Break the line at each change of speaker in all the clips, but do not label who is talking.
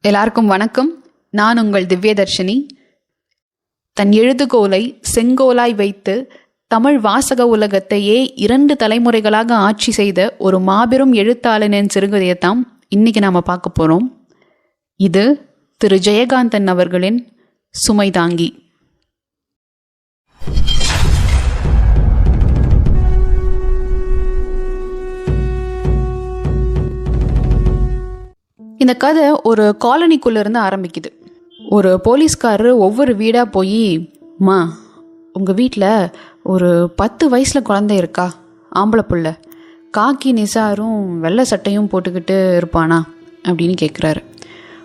எல்லாருக்கும் வணக்கம். நான் உங்கள் திவ்யதர்ஷினி. தன் எழுதுகோலை செங்கோலாய் வைத்து தமிழ் வாசக உலகத்தையே இரண்டு தலைமுறைகளாக ஆட்சி செய்த ஒரு மாபெரும் எழுத்தாளனின் சிறுகதையைத்தான் இன்னைக்கு நாம் பார்க்க போகிறோம் இது திரு. ஜெயகாந்தன் அவர்களின் சுமைதாங்கி. இந்த கதை ஒரு காலனிக்குள்ளேருந்து ஆரம்பிக்குது. ஒரு போலீஸ்காரர் ஒவ்வொரு வீடாக போய் மா உங்கள் வீட்டில் ஒரு பத்து வயசில் குழந்தை இருக்கா? ஆம்பளை புள்ள. காக்கி நிசாரும் வெள்ளை சட்டையும் போட்டுக்கிட்டு இருப்பானா? அப்படின்னு கேட்குறாரு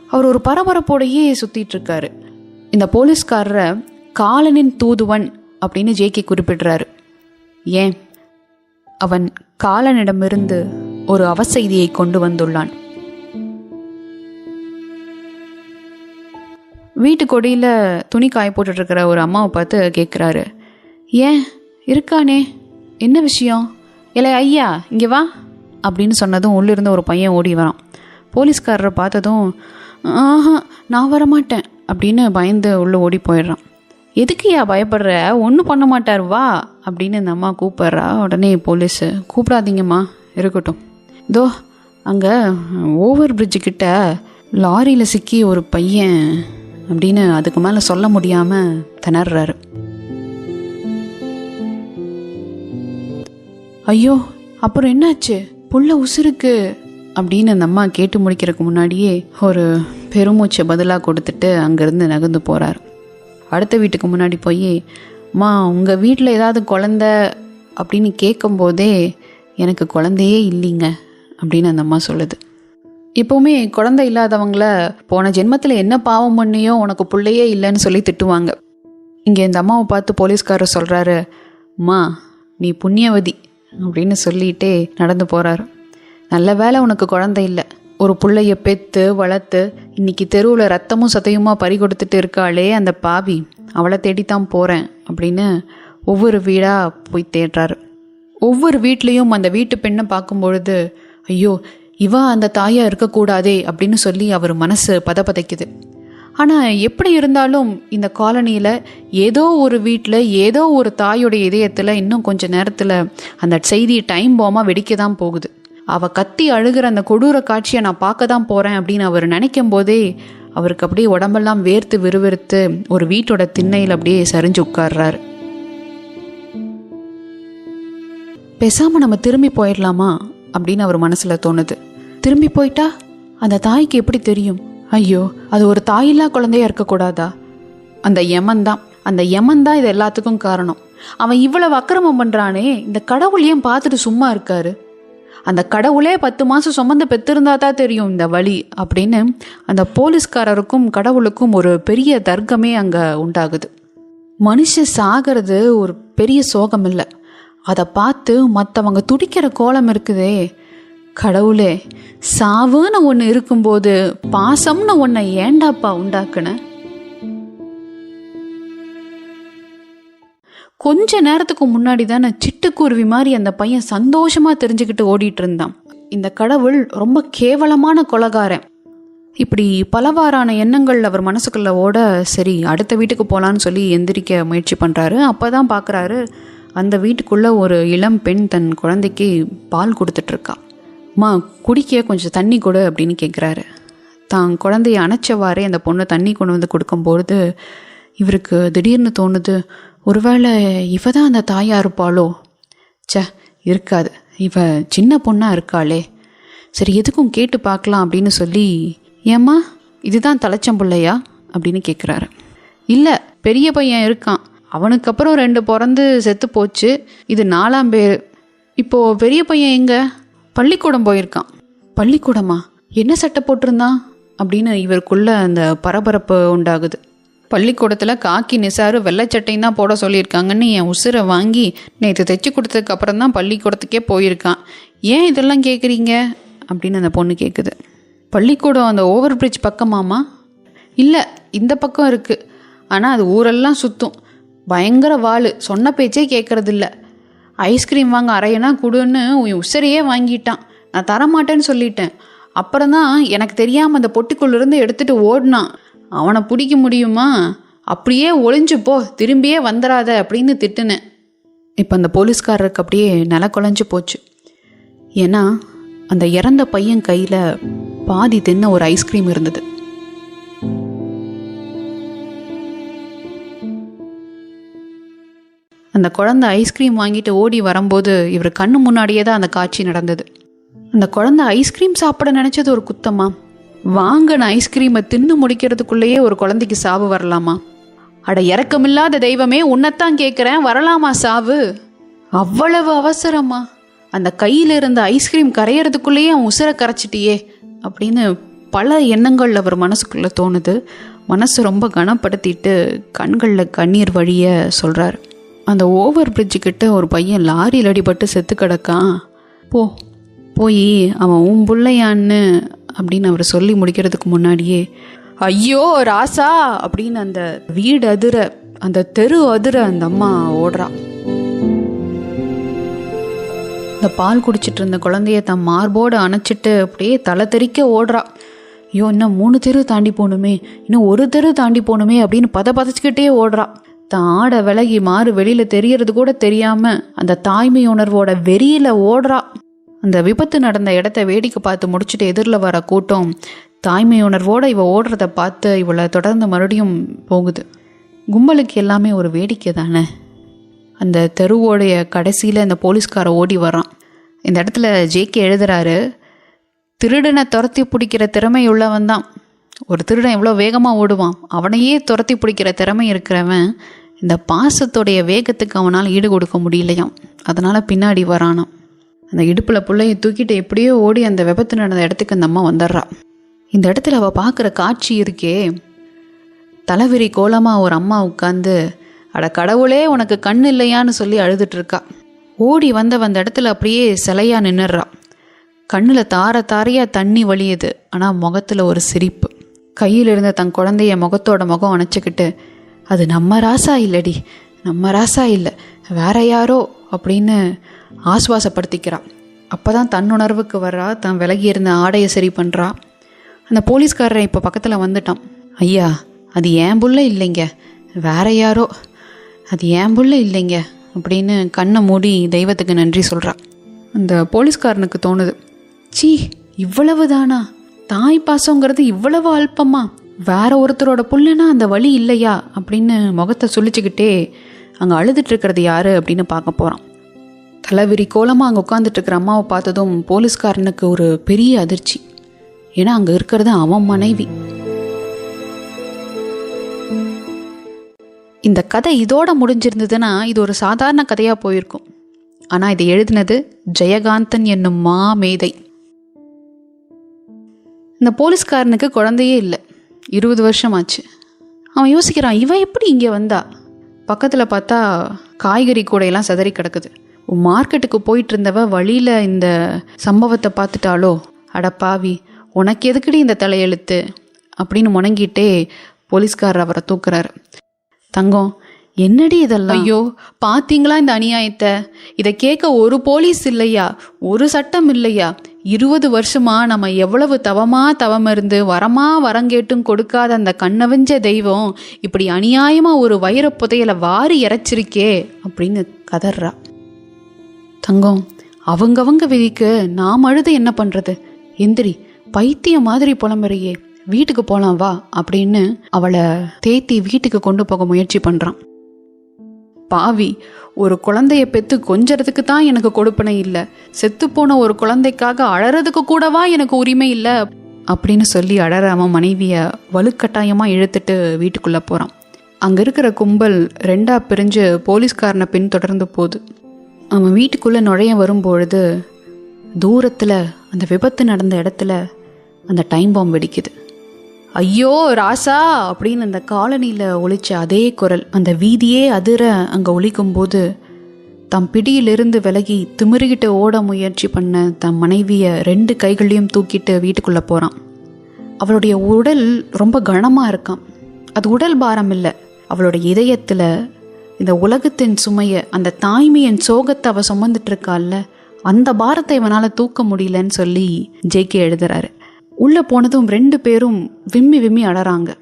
அவர் ஒரு பரபரப்போடையே சுற்றிட்டுருக்காரு இந்த போலீஸ்காரரை காலனின் தூதுவன் அப்படின்னு ஜேகே குறிப்பிடுறாரு. ஏன்? அவன் காலனிடமிருந்து ஒரு அவசெய்தியை கொண்டு வந்துள்ளான். வீட்டு கொடியில் துணி காய போட்டுட்ருக்கிற ஒரு அம்மாவை பார்த்து கேட்குறாரு. ஏன்? இருக்கானே. என்ன விஷயம்? இல்லை ஐயா இங்கே வா. அப்படின்னு சொன்னதும் உள்ளிருந்து ஒரு பையன் ஓடி வரான். போலீஸ்காரரை பார்த்ததும் ஆஹா நான் வரமாட்டேன். அப்படின்னு பயந்து உள்ளே ஓடி போயிடுறான். எதுக்குயா பயப்படுற? ஒன்றும் பண்ண மாட்டார் வா. அப்படின்னு இந்த அம்மா கூப்பிட்றா. உடனே போலீஸு கூப்பிடாதீங்கம்மா இருக்கட்டும். இதோ அங்கே ஓவர் பிரிட்ஜு கிட்ட லாரியில் சிக்கி ஒரு பையன் அப்படின்னு அதுக்கு மேலே சொல்ல முடியாமல் திணறாரு. ஐயோ அப்புறம் என்னாச்சு? புள்ள உசுருக்கு அப்படின்னு அந்த அம்மா கேட்டு முடிக்கிறதுக்கு முன்னாடியே ஒரு பெருமூச்சை பதிலாக கொடுத்துட்டு அங்கேருந்து நகர்ந்து போகிறார் அடுத்த வீட்டுக்கு முன்னாடி போய் அம்மா உங்கள் வீட்டில் ஏதாவது குழந்த? அப்படின்னு கேட்கும்போதே எனக்கு குழந்தையே இல்லைங்க அப்படின்னு அந்த அம்மா சொல்லுது. எப்போவுமே குழந்தை இல்லாதவங்கள போன ஜென்மத்தில் என்ன பாவம் பண்ணியோ உனக்கு பிள்ளையே இல்லைன்னு சொல்லி திட்டுவாங்க. இங்கே இந்த அம்மாவை பார்த்து போலீஸ்காரர் சொல்கிறாரு அம்மா நீ புண்ணியவதி அப்படின்னு சொல்லிட்டே நடந்து போகிறாரு நல்ல வேலை உனக்கு குழந்தை இல்லை. ஒரு பிள்ளைய பெத்து வளர்த்து இன்னைக்கு தெருவில் ரத்தமும் சதையுமா பறி கொடுத்துட்டு இருக்காளே அந்த பாவி அவளை தேடித்தான் போகிறேன் அப்படின்னு ஒவ்வொரு வீடாக போய் தேடுறாரு. ஒவ்வொரு வீட்லேயும் அந்த வீட்டு பெண்ணை பார்க்கும் பொழுது ஐயோ இவ அந்த தாயா இருக்கக்கூடாதே அப்படின்னு சொல்லி அவர் மனசு பதப்பதைக்குது. ஆனால் எப்படி இருந்தாலும் இந்த காலனியில் ஏதோ ஒரு வீட்டில் ஏதோ ஒரு தாயோடைய இதயத்தில் இன்னும் கொஞ்ச நேரத்தில் அந்த செய்தி டைம் பாமாக வெடிக்க தான் போகுது. அவ கத்தி அழுகிற அந்த கொடூர காட்சியை நான் பார்க்க தான் போகிறேன் அப்படின்னு அவர் நினைக்கும் போதே அவருக்கு அப்படியே உடம்பெல்லாம் வேர்த்து விறுவிறுத்து ஒரு வீட்டோட திண்ணையில் அப்படியே சரிஞ்சு உட்கார்றாரு. பேசாமல் நம்ம திரும்பி போயிடலாமா? அப்படின்னு அவர் மனசுல தோணுது. திரும்பி போயிட்டா? அந்த தாய்க்கு எப்படி தெரியும்? ஐயோ அது ஒரு தாயில்லா குழந்தையா இருக்கக்கூடாதா அந்த யமன் தான். அந்த யமன் தான் இது எல்லாத்துக்கும் காரணம். அவன் இவ்வளவு அக்கிரமம் பண்றானே இந்த கடவுள் ஏன் பார்த்துட்டு சும்மா இருக்காரு? அந்த கடவுளே பத்து மாசம் சுமந்து பெற்றிருந்தா தான் தெரியும் இந்த வழி அப்படின்னு அந்த போலீஸ்காரருக்கும் கடவுளுக்கும் ஒரு பெரிய தர்க்கமே அங்க உண்டாகுது. மனுஷன் சாகிறது ஒரு பெரிய சோகம் இல்லை அதை பார்த்து மற்றவங்க துடிக்கிற கோலம் இருக்குதே. கடவுளே சாவுன்னு ஒன்று இருக்கும்போது பாசம்னு ஒன்றை ஏண்டாப்பா உண்டாக்குன? கொஞ்ச நேரத்துக்கு முன்னாடி தானே சிட்டுக்குருவி மாதிரி அந்த பையன் சந்தோஷமாக தெரிஞ்சுக்கிட்டு ஓடிட்டு இருந்தான் இந்த கடவுள் ரொம்ப கேவலமான கொலகாரன். இப்படி பலவாறான எண்ணங்கள் அவர் மனசுக்குள்ள ஓட சரி அடுத்த வீட்டுக்கு போகலான்னு சொல்லி எந்திரிக்க முயற்சி பண்ணுறாரு அப்போ தான் பார்க்குறாரு அந்த வீட்டுக்குள்ளே ஒரு இளம் பெண் தன் குழந்தைக்கு பால் கொடுத்துட்ருக்கா. மா குடிக்க கொஞ்சம் தண்ணி கொடு அப்படின்னு கேட்குறாரு தான் குழந்தைய அணைச்சவாறே அந்த பொண்ணு தண்ணி கொண்டு வந்து கொடுக்கும்பொழுது இவருக்கு திடீர்னு தோணுது ஒருவேளை இவ தான் அந்த தாயாக இருப்பாளோ ச்சே இருக்காது. இவ சின்ன பொண்ணாக இருக்காளே. சரி எதுக்கும் கேட்டு பார்க்கலாம் அப்படின்னு சொல்லி ஏம்மா இதுதான் தலைச்சம்பிள்ளையா அப்படின்னு கேட்குறாரு இல்லை பெரிய பையன் இருக்கான். அவனுக்கு அப்புறம் ரெண்டு பிறந்து செத்து போச்சு. இது நாலாம் பேர். இப்போ பெரிய பையன் எங்க? பள்ளிக்கூடம் போயிருக்கான். பள்ளிக்கூடமா? என்ன சட்டை போட்டிருந்தான்? அப்படின்னு இவருக்குள்ள அந்த பரபரப்பு உண்டாகுது. பள்ளிக்கூடத்தில் காக்கி நிசாரு வெள்ளைச்சட்டையும் தான் போட சொல்லியிருக்காங்கன்னு என் உசுரை வாங்கி நேற்று தைச்சி கொடுத்ததுக்கு அப்புறம் தான் பள்ளிக்கூடத்துக்கே போயிருக்கான். ஏன் இதெல்லாம் கேட்குறீங்க அப்படின்னு அந்த பொண்ணு கேட்குது பள்ளிக்கூடம் அந்த ஓவர் பிரிட்ஜ் பக்கமாமா இல்லை இந்த பக்கம் இருக்குது ஆனால் அது ஊரெல்லாம் சுற்றும் பயங்கர வாள். சொன்ன பேச்சே கேட்கறதில்ல ஐஸ்கிரீம் வாங்க அரையனா கொடுன்னு உன் உசரையே வாங்கிட்டான். நான் தரமாட்டேன்னு சொல்லிட்டேன். அப்புறம்தான் எனக்கு தெரியாமல் அந்த பொட்டிக்குள்ளிருந்து எடுத்துட்டு ஓடினான். அவனை பிடிக்க முடியுமா? அப்படியே ஒளிஞ்சு போ திரும்பியே வந்துடாத அப்படின்னு திட்டுனேன். இப்போ அந்த போலீஸ்காரருக்கு அப்படியே நில குலைஞ்சு போச்சு. ஏன்னா அந்த இறந்த பையன் கையில் பாதி தின்ன ஒரு ஐஸ்கிரீம் இருந்தது. அந்த குழந்தை ஐஸ்கிரீம் வாங்கிட்டு ஓடி வரும்போது இவர் கண்ணு முன்னாடியே தான் அந்த காட்சி நடந்தது. அந்த குழந்தை ஐஸ்கிரீம் சாப்பிட நினைச்சது ஒரு குத்தமா? வாங்கின ஐஸ்கிரீமை தின்னு முடிக்கிறதுக்குள்ளேயே ஒரு குழந்தைக்கு சாவு வரலாமா? அட இறக்கமில்லாத தெய்வமே உன்னைத்தான் கேட்குறேன் வரலாமா சாவு? அவ்வளவு அவசரமா? அந்த கையில் இருந்த ஐஸ்கிரீம் கரையிறதுக்குள்ளேயே அவன் உசுரை கரைச்சிட்டியே அப்படின்னு பல எண்ணங்கள் அவர் மனசுக்குள்ளே தோணுது. மனசு ரொம்ப கனப்படுத்திட்டு கண்களில் கண்ணீர் வழிய சொல்கிறார் அந்த ஓவர் பிரிட்ஜு கிட்ட ஒரு பையன் லாரியில் அடிபட்டு செத்து கிடக்கான். போ போய் அவன் உன் பிள்ளையான்னு அப்படின்னு அவர் சொல்லி முடிக்கிறதுக்கு முன்னாடியே ஐயோ ராசா அப்படின்னு அந்த வீடு அதிர அந்த தெரு அதிர அந்த அம்மா ஓடுறா. இந்த பால் குடிச்சிட்டு இருந்த குழந்தைய தன் மார்போடு அணைச்சிட்டு அப்படியே தலை தெறிக்க ஓடுறா. ஐயோ இன்னும் மூணு தெரு தாண்டி போகணுமே இன்னும் ஒரு தெரு தாண்டி போகணுமே அப்படின்னு பத பதச்சிக்கிட்டே ஓடுறா. தான் ஆடை விலகி மாறு வெளியில் தெரியறது கூட தெரியாமல் அந்த தாய்மை உணர்வோட வெறியில் ஓடுறா. அந்த விபத்து நடந்த இடத்த வேடிக்கை பார்த்து முடிச்சுட்டு எதிரில் வர கூட்டம் தாய்மை உணர்வோடு இவ ஓடுறத பார்த்து இவளை தொடர்ந்து மறுபடியும் போகுது. கும்பலுக்கு எல்லாமே ஒரு வேடிக்கை தானே? அந்த தெருவோடைய கடைசியில் இந்த போலீஸ்கார ஓடி வரான். இந்த இடத்துல ஜேகே எழுதுறாரு திருடனை துரத்தி பிடிக்கிற திறமை உள்ளவன் தான். ஒரு திருடன் எவ்வளோ வேகமாக ஓடுவான். அவனையே துரத்தி பிடிக்கிற திறமை இருக்கிறவன் இந்த பாசத்துடைய வேகத்துக்கு அவனால் ஈடு கொடுக்க முடியலையாம். அதனால் பின்னாடி வரானாம். அந்த இடுப்பில் பிள்ளையை தூக்கிட்டு எப்படியோ ஓடி அந்த விபத்து நடந்த இடத்துக்கு அந்த அம்மா வந்துடுறா. இந்த இடத்துல அவள் பார்க்குற காட்சி இருக்கே. தலைவிரி கோலமாக ஒரு அம்மா உட்காந்து அட கடவுளே உனக்கு கண் இல்லையான்னு சொல்லி அழுதுட்டுருக்கா ஓடி வந்த அந்த இடத்துல அப்படியே சிலையா நின்னுடுறா. கண்ணில் தார தாரையாக தண்ணி வழியுது. ஆனால் முகத்தில் ஒரு சிரிப்பு. கையில் இருந்த தன் குழந்தைய முகத்தோட முகம் அணைச்சிக்கிட்டு அது நம்ம ராசா இல்லடி. நம்ம ராசா இல்லை. வேற யாரோ அப்படின்னு ஆசுவாசப்படுத்திக்கிறான். அப்போ தான் தன்னுணர்வுக்கு வர்றா தான் விலகி இருந்த ஆடையை சரி பண்ணுறா அந்த போலீஸ்காரன் இப்போ பக்கத்தில் வந்துட்டான். ஐயா அது ஏன் புள்ள இல்லைங்க. வேற யாரோ. அது ஏன் புள்ள இல்லைங்க அப்படின்னு கண்ணை மூடி தெய்வத்துக்கு நன்றி சொல்கிறான் அந்த போலீஸ்காரனுக்கு தோணுது. சீ இவ்வளவு தானா தாய் பாசங்கிறது இவ்வளவு அல்பமா? வேற ஒருத்தரோட புள்ளனா அந்த வழி இல்லையா அப்படின்னு முகத்தை சுழிச்சுக்கிட்டே அங்கே அழுதுட்டு இருக்கிறது யாரு அப்படின்னு பார்க்க போகிறான் தலைவிரி கோலமாக அங்கே உட்காந்துட்டு இருக்கிற அம்மாவை பார்த்ததும் போலீஸ்காரனுக்கு ஒரு பெரிய அதிர்ச்சி. ஏன்னா அங்கே இருக்கிறது அவன் மனைவி. இந்த கதை இதோட முடிஞ்சிருந்ததுன்னா இது ஒரு சாதாரண கதையாக போயிருக்கும். ஆனால் இதை எழுதினது ஜெயகாந்தன் என்னும் மா மேதை இந்த போலீஸ்காரனுக்கு குழந்தையே இல்லை. இருபது வருஷம் ஆச்சு அவன் யோசிக்கிறான் இவன் எப்படி இங்கே வந்தா? பக்கத்தில் பார்த்தா காய்கறி கூடையெல்லாம் சிதறி கிடக்குது. மார்க்கெட்டுக்கு போயிட்டு இருந்தவ வழியில் இந்த சம்பவத்தை பார்த்துட்டாலோ அட பாவி உனக்கு எதுக்குடி இந்த தலையெழுத்து? அப்படின்னு முணங்கிட்டே போலீஸ்காரர் அவரை தூக்குறாரு. தங்கம் என்னடி இதெல்லாம்? ஐயோ பார்த்தீங்களா இந்த அநியாயத்தை? இதை கேட்க ஒரு போலீஸ் இல்லையா? ஒரு சட்டம் இல்லையா? இருபது வருஷமா நம்ம எவ்வளவு தவமா தவம் இருந்து வரமா வரங்கேட்டும் கொடுக்காத அந்த கண்ணவஞ்ச தெய்வம் இப்படி அநியாயமா ஒரு வைர புதையலை வாரி இறைச்சிருக்கே அப்படின்னு கதறா. தங்கம் அவங்கவங்க விதிக்கு நாம் அழுது என்ன பண்றது? எந்திரி பைத்தியம் மாதிரி புலம்புறையே. வீட்டுக்கு போலாம் வா அப்படின்னு அவளை தேத்தி வீட்டுக்கு கொண்டு போக முயற்சி பண்றான். பாவி ஒரு குழந்தைய பெத்து கொஞ்சறதுக்கு தான் எனக்கு கொடுப்பனை இல்லை. செத்துப்போன ஒரு குழந்தைக்காக அழறதுக்கு கூடவா எனக்கு உரிமை இல்லை. அப்படின்னு சொல்லி அழற அவன் மனைவிய வலுக்கட்டாயமா இழுத்துட்டு வீட்டுக்குள்ள போறான். அங்க இருக்கிற கும்பல் ரெண்டா பிரிஞ்சு போலீஸ்காரனை பின்தொடர்ந்து போகுது. அவன் வீட்டுக்குள்ள நுழைய வரும்பொழுது தூரத்துல அந்த விபத்து நடந்த இடத்துல அந்த டைம் பாம்பு வெடிக்குது. ஐயோ ராசா! அப்படின்னு அந்த காலனியில் ஒழிச்ச அதே குரல் அந்த வீதியே அதிர அங்கே ஒழிக்கும்போது தம் பிடியிலிருந்து விலகி திமிருகிட்டு ஓட முயற்சி பண்ண தம் மனைவியை ரெண்டு கைகளையும் தூக்கிட்டு வீட்டுக்குள்ளே போகிறான் அவளுடைய உடல் ரொம்ப கனமாக இருக்கான் அது உடல் பாரம் இல்லை. அவளுடைய இதயத்தில் இந்த உலகத்தின் சுமையை அந்த தாய்மையின் சோகத்தை அவள் சுமந்துட்டு இருக்கால்ல அந்த பாரத்தை இவனால் தூக்க முடியலன்னு சொல்லி ஜேகே எழுதுறாரு. உள்ளே போனதும் ரெண்டு பேரும் விம்மி விம்மி அழறாங்க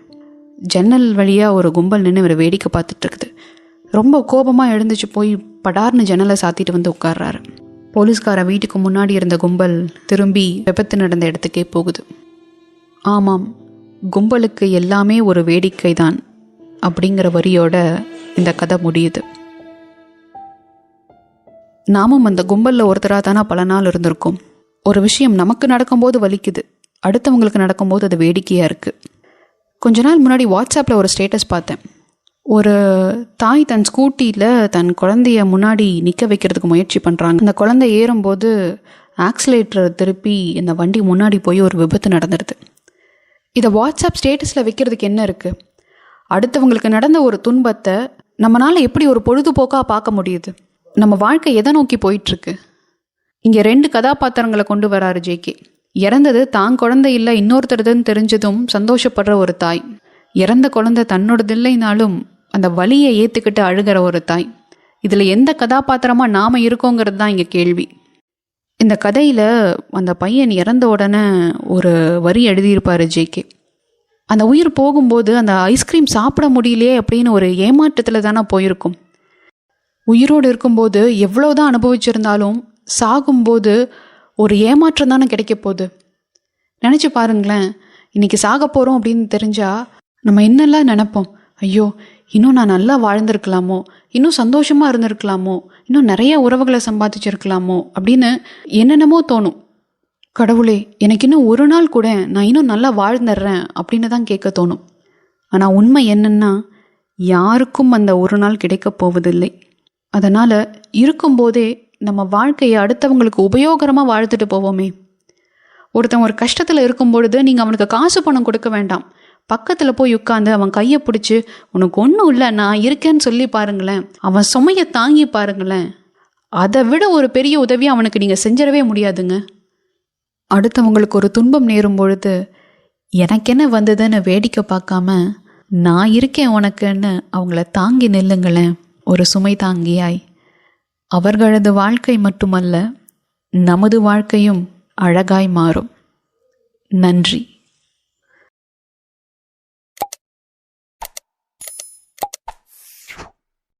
ஜன்னல் வழியாக ஒரு கும்பல் நின்று இவரை வேடிக்கை பார்த்துட்ருக்குது ரொம்ப கோபமாக எழுந்துச்சு போய் படார்னு ஜன்னலை சாத்திட்டு வந்து உட்கார்றாரு. போலீஸ்கார வீட்டுக்கு முன்னாடி இருந்த கும்பல் திரும்பி விபத்து நடந்த இடத்துக்கே போகுது. ஆமாம் கும்பலுக்கு எல்லாமே ஒரு வேடிக்கை தான் அப்படிங்கிற வரியோட இந்த கதை முடியுது. நாமும் அந்த கும்பலில் ஒருத்தராக தானே பல நாள் இருந்திருக்கோம். ஒரு விஷயம் நமக்கு நடக்கும்போது வலிக்குது. அடுத்தவங்களுக்கு நடக்கும்போது அது வேடிக்கையாக இருக்குது கொஞ்ச நாள் முன்னாடி வாட்ஸ்அப்பில் ஒரு ஸ்டேட்டஸ் பார்த்தேன். ஒரு தாய் தன் ஸ்கூட்டியில் தன் குழந்தைய முன்னாடி நிற்க வைக்கிறதுக்கு முயற்சி பண்ணுறாங்க அந்த குழந்தை ஏறும்போது ஆக்சிலேட்டர் திருப்பி இந்த வண்டி முன்னாடி போய் ஒரு விபத்து நடந்துடுது இதை வாட்ஸ்அப் ஸ்டேட்டஸில் வைக்கிறதுக்கு என்ன இருக்குது அடுத்தவங்களுக்கு நடந்த ஒரு துன்பத்தை நம்மளால் எப்படி ஒரு பொழுதுபோக்காக பார்க்க முடியுது? நம்ம வாழ்க்கை எதை நோக்கி போயிட்டுருக்கு இங்கே ரெண்டு கதாபாத்திரங்களை கொண்டு வராரு ஜேகே இறந்தது தான் குழந்தை இல்லை இன்னொருத்தருதுன்னு தெரிஞ்சதும் சந்தோஷப்படுற ஒரு தாய். இறந்த குழந்தை தன்னோடது இல்லைனாலும் அந்த வலியை ஏற்றுக்கிட்டு அழுகிற ஒரு தாய். இதில் எந்த கதாபாத்திரமாக நாம் இருக்கோங்கிறது தான் இங்கே கேள்வி. இந்த கதையில் அந்த பையன் இறந்த உடனே ஒரு வரி எழுதியிருப்பார் ஜேகே அந்த உயிர் போகும்போது அந்த ஐஸ்கிரீம் சாப்பிட முடியலையே அப்படின்னு ஒரு ஏமாற்றத்தில் தானே போயிருக்கும். உயிரோடு இருக்கும்போது எவ்வளோதான் அனுபவிச்சிருந்தாலும் சாகும்போது ஒரு ஏமாற்றம் தானே கிடைக்க போகுது? நினச்சி பாருங்களேன். இன்னைக்கு சாக போகிறோம் அப்படின்னு தெரிஞ்சா நம்ம என்னெல்லாம் நினப்போம். ஐயோ இன்னும் நான் நல்லா வாழ்ந்திருக்கலாமோ? இன்னும் சந்தோஷமாக இருந்திருக்கலாமோ? இன்னும் நிறைய உறவுகளை சம்பாதிச்சிருக்கலாமோ? அப்படின்னு என்னென்னமோ தோணும். கடவுளே எனக்கு இன்னும் ஒரு நாள் கூட நான் இன்னும் நல்லா வாழ்ந்துடுறேன் அப்படின்னு தான் கேட்க தோணும். ஆனால் உண்மை என்னென்னா யாருக்கும் அந்த ஒரு நாள் கிடைக்கப் போவதில்லை. அதனால் இருக்கும்போதே நம்ம வாழ்க்கையை அடுத்தவங்களுக்கு உபயோகரமாக வாழ்த்துட்டு போவோமே. ஒருத்தன் ஒரு கஷ்டத்தில் இருக்கும் பொழுது நீங்கள் அவனுக்கு காசு பணம் கொடுக்க வேண்டாம். பக்கத்தில் போய் உட்காந்து அவன் கையை பிடிச்சி உனக்கு ஒன்றும் இல்லை நான் இருக்கேன்னு சொல்லி பாருங்களேன். அவன் சுமையை தாங்கி பாருங்களேன். அதை விட ஒரு பெரிய உதவி அவனுக்கு நீங்கள் செஞ்சிடவே முடியாதுங்க. அடுத்தவங்களுக்கு ஒரு துன்பம் நேரும் பொழுது எனக்கென்ன வந்ததுன்னு வேடிக்கை பார்க்காம நான் இருக்கேன் உனக்குன்னு அவங்கள தாங்கி நில்லுங்களேன். ஒரு சுமை தாங்கியாய். அவர்களது வாழ்க்கை மட்டுமல்ல நமது வாழ்க்கையும் அழகாய் மாறும். நன்றி.